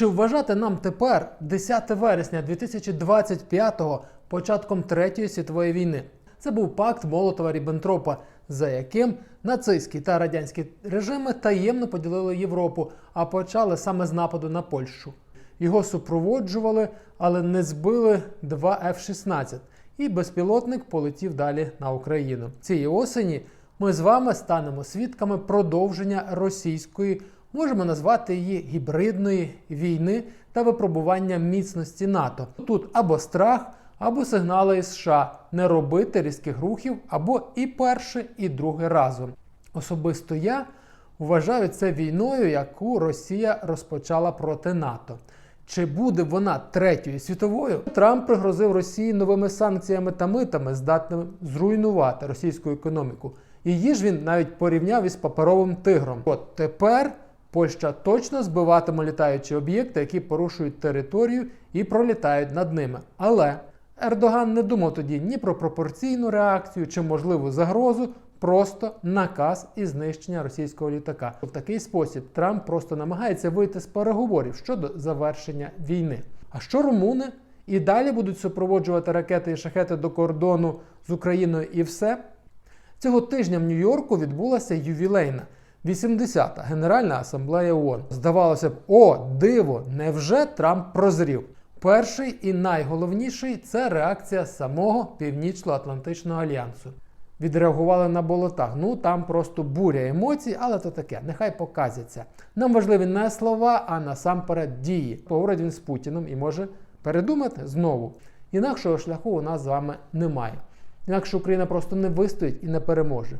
Чи вважати нам тепер 10 вересня 2025-го початком Третьої світової війни? Це був пакт Молотова Ріббентропа, за яким нацистські та радянські режими таємно поділили Європу, а почали саме з нападу на Польщу. Його супроводжували, але не збили два F-16, і безпілотник полетів далі на Україну. Цієї осені ми з вами станемо свідками продовження російської, можемо назвати її гібридної війни та випробування міцності НАТО. Тут або страх, або сигнали США не робити різких рухів, або і перше, і друге разом. Особисто я вважаю це війною, яку Росія розпочала проти НАТО. Чи буде вона третьою світовою? Трамп пригрозив Росії новими санкціями та митами, здатними зруйнувати російську економіку. Її ж він навіть порівняв із паперовим тигром. От тепер Польща точно збиватиме літаючі об'єкти, які порушують територію і пролітають над ними. Але Ердоган не думав тоді ні про пропорційну реакцію чи можливу загрозу, просто наказ і знищення російського літака. В такий спосіб Трамп просто намагається вийти з переговорів щодо завершення війни. А що румуни і далі будуть супроводжувати ракети і шахети до кордону з Україною і все? Цього тижня в Нью-Йорку відбулася ювілейна 80-та Генеральна асамблея ООН. Здавалося б, о, диво, невже Трамп прозрів? Перший і найголовніший це реакція самого Північно-Атлантичного альянсу. Відреагували на болотах. Ну там просто буря емоцій, але то таке, нехай показяться. Нам важливі не слова, а насамперед дії. Поговорить він з Путіним і може передумати знову. Інакшого шляху у нас з вами немає. Інакше Україна просто не вистоїть і не переможе.